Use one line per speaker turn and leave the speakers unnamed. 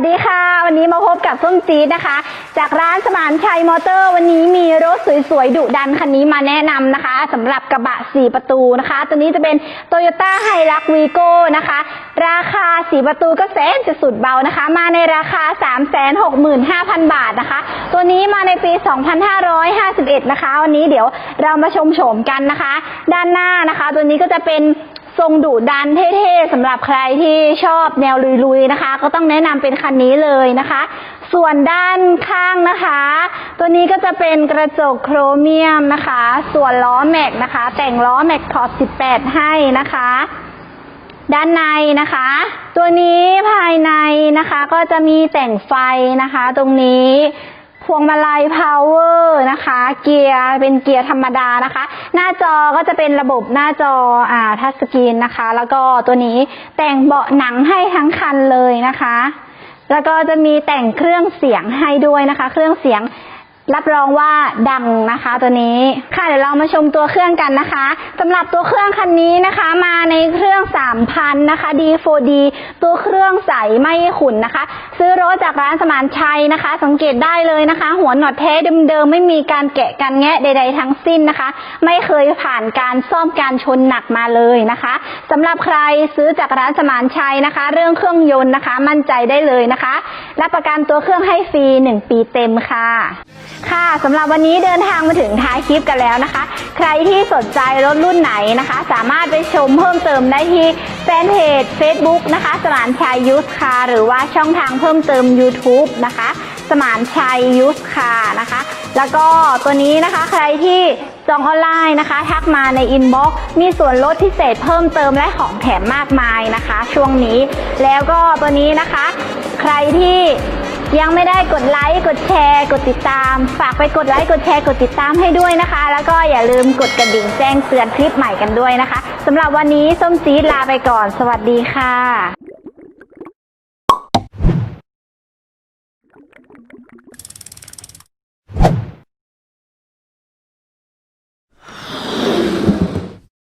สดีค่ะ วันนี้มาพบกับส้มจี๊ดนะคะ จากร้านสมานชัยมอเตอร์ วันนี้มีรถสวยๆดุดันคันนี้มาแนะนำนะคะสำหรับกระบะ 4 ประตูนะคะ ตัวนี้จะเป็น Toyota h i l u x v i g o นะคะ ราคา 4 ประตูก็แสนจะสุดเบานะคะ มาในราคา 365,000 บาทนะคะ ตัวนี้มาในปี 2551 นะคะ วันนี้เดี๋ยวเรามาชมโฉมกันนะคะ ด้านหน้านะคะ ตัวนี้ก็จะเป็น ทรงดุดันเท่ๆสำหรับใครที่ชอบแนวลุยๆนะคะ ก็ต้องแนะนำเป็นคันนี้เลยนะคะ ส่วนด้านข้างนะคะ ตัวนี้ก็จะเป็นกระจกโครเมียมนะคะ ส่วนล้อแม็กนะคะ แต่งล้อแม็กถอด18 ให้นะคะด้านในนะคะ ตัวนี้ภายในนะคะก็จะมีแต่งไฟนะคะ ตรงนี้ วงมาลัยพาวเวอร์นะคะ เกียร์เป็นเกียร์ธรรมดานะคะ หน้าจอก็จะเป็นระบบหน้าจออ่าทัชสกรีนนะคะ แล้วก็ตัวนี้แต่งเบาะหนังให้ทั้งคันเลยนะคะ แล้วก็จะมีแต่งเครื่องเสียงให้ด้วยนะคะ เครื่องเสียง รับรองว่าดังนะคะตัวนี้ค่ะเดี๋ยวเรามาชมตัวเครื่องกันนะคะสำหรับตัวเครื่องคันนี้นะคะ มาในเครื่อง 3,000 นะคะ D4D ตัวเครื่องใสไม่ขุ่นนะคะ ซื้อรถจากร้านสมานชัยนะคะ สังเกตได้เลยนะคะ หัวหนอดแท้เดิมๆไม่มีการแกะกันแงะใด ๆ ทั้งสิ้นนะคะ ไม่เคยผ่านการซ่อมการชนหนักมาเลยนะคะสำหรับใครซื้อจากร้านสมานชัยนะคะ เรื่องเครื่องยนต์นะคะ มั่นใจได้เลยนะคะรับประกันตัวเครื่องให้ฟรี1ปีเต็มค่ะค่ะสำหรับวันนี้เดินทางมาถึงท้ายคลิปกันแล้วนะคะ ใครที่สนใจรถรุ่นไหนนะคะ สามารถไปชมเพิ่มเติมได้ที่แฟนเพจ Facebook นะคะ สมานชัยยูสคาหรือว่าช่องทางเพิ่มเติม YouTube นะคะ สมานชัยยูสคานะคะ แล้วก็ตัวนี้นะคะใครที่จองออนไลน์นะคะ ทักมาในอินบ็อกซ์มีส่วนลดพิเศษเพิ่มเติมและของแถมมากมายนะคะ ช่วงนี้แล้วก็ตัวนี้นะคะ ใครที่ ยังไม่ได้กดไลค์กดแชร์ กดติดตาม ฝากไปกดไลค์กดแชร์กดติดตามให้ด้วยนะคะ แล้วก็อย่าลืมกดกระดิ่งแจ้งเตือนคลิปใหม่กันด้วยนะคะสำหรับวันนี้ส้มจี๊ดลาไปก่อน สวัสดีค่ะ